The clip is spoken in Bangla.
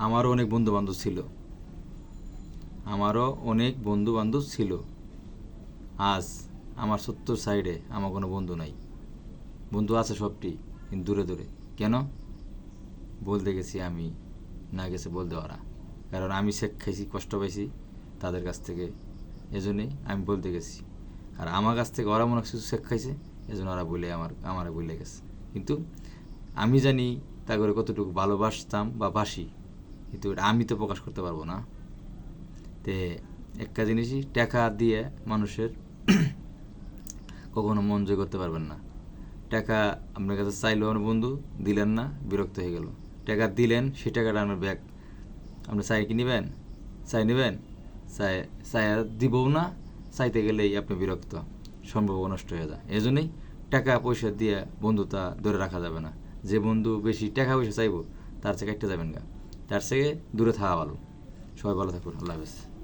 আমারও অনেক বন্ধু বান্ধব ছিল। আমারও অনেক বন্ধু বান্ধব ছিল। আজ আমার সত্তর সাইডে আমার কোনো বন্ধু নাই। বন্ধু আছে সবটি, কিন্তু দূরে দূরে। কেন? বলতে গেছি আমি, না গেছে বলতে ওরা। কারণ আমি শেখ খাইছি, কষ্ট পাইছি তাদের কাছ থেকে। এজন্যই আমি বলতে গেছি। আর আমার কাছ থেকে ওরা মনে কিছু শেখ খাইছে, এজন্য ওরা বলে আমার, আমারা বলে গেছে। কিন্তু আমি জানি তা করে কতটুকু ভালোবাসতাম বা বাসি। কিন্তু এটা আমি তো প্রকাশ করতে পারব না। তে একটা জিনিসই টাকা দিয়ে মানুষের কখনো মন জয় করতে পারবেন না। টাকা আপনার কাছে চাইলো আমার বন্ধু, দিলেন না, বিরক্ত হয়ে গেল। টাকা দিলেন, সে টাকাটা আপনার ব্যাগ। আপনি চাই কি নেবেন? চাই নেবেন? চাই চাই দিবও না, চাইতে গেলেই আপনি বিরক্ত। সম্ভব নষ্ট হয়ে যায়। এই জন্যই টাকা পয়সা দিয়ে বন্ধুতা ধরে রাখা যাবে না। যে বন্ধু বেশি টাকা পয়সা চাইব, তার থেকে একটা যাবেন গা। তার থেকে দূরে থাকা ভালো। সবাই ভালো থাকুন আল্লাহ হাফেজ।